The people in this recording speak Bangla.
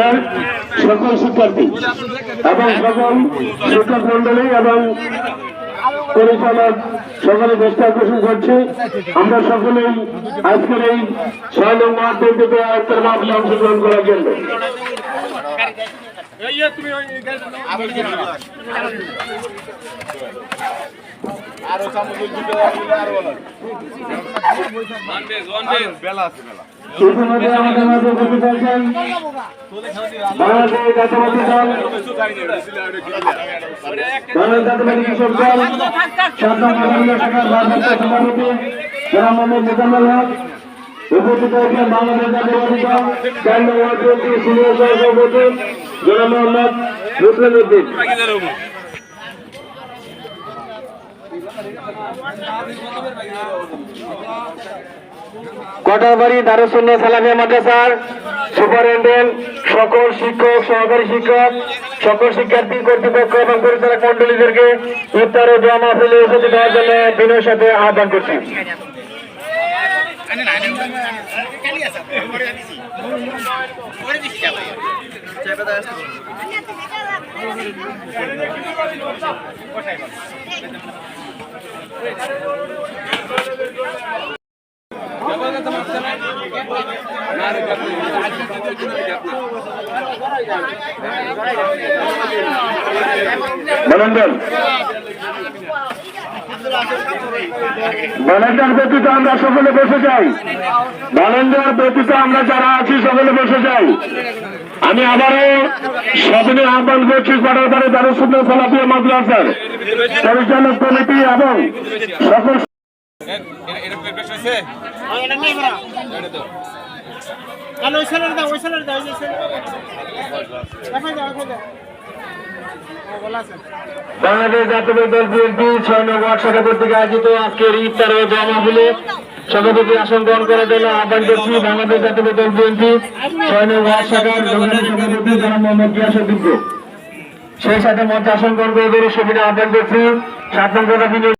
মাদ্রাসার সকল শিক্ষার্থী এবং সকল শিক্ষক মন্ডলী এবং পরিচালক সকলে দৃষ্টি আকর্ষণ করছে। আমরা সকলেই আজকের এই ছয় নং পর্যন্ত আয়ত্তের মামলা অংশগ্রহণ করার জন্য। উপস্থিত আছেন বাংলাদেশ জাতীয়বাদী দল ভারপ্রাপ্ত সভাপতি জনাব মোহাম্মদ মোজাম্মেল হক উপস্থিত আছেন বাংলাদেশ জাতীয়বাদী দল চার নম্বর ওয়ার্ড সিনিয়র সভাপতি জনাব মোহাম্মদ মুসলিম উদ্দিন কটারবাড়ি দারুসুন্না সালামিয়া মাদ্রাসার সুপারিনটেন্ডেন্ট সকল শিক্ষক, সহকারী শিক্ষক, সকল শিক্ষার্থী কর্তৃপক্ষ এবং পরিচালক মন্ডলীদেরকে ইফতার ও দোয়া মাহফিলে উপস্থিত হওয়ার জন্য বিনয়ের সাথে আহ্বান করছি। মনন্দন বালেন্দার ব্যতীত আমরা সকলে বসে যাই। বালেন্দার ব্যতীত আমরা যারা আছি, সকলে বসে যাই। আমি আবারও সদনে আহ্বান করছি কটারবারে দারুসুল্লাহ সালাফিয়া মাদ্রাসার পরিচালক কমিটি এবং সকল বাংলাদেশ জাতীয় দল বিএনপি ছয় নম্বর শাখা কর্তৃক আয়োজিত আজকের ইফতার ও জমা হলে সভাপতি আসন গ্রহণ করার জন্য আহ্বান করছি বাংলাদেশ জাতীয় দল বিএনপি সভাপতি মোহাম্মদ সেই সাথে মঞ্চে আসন গ্রহণ করে সুবিধা আহ্বান করছি। সাত নম্বর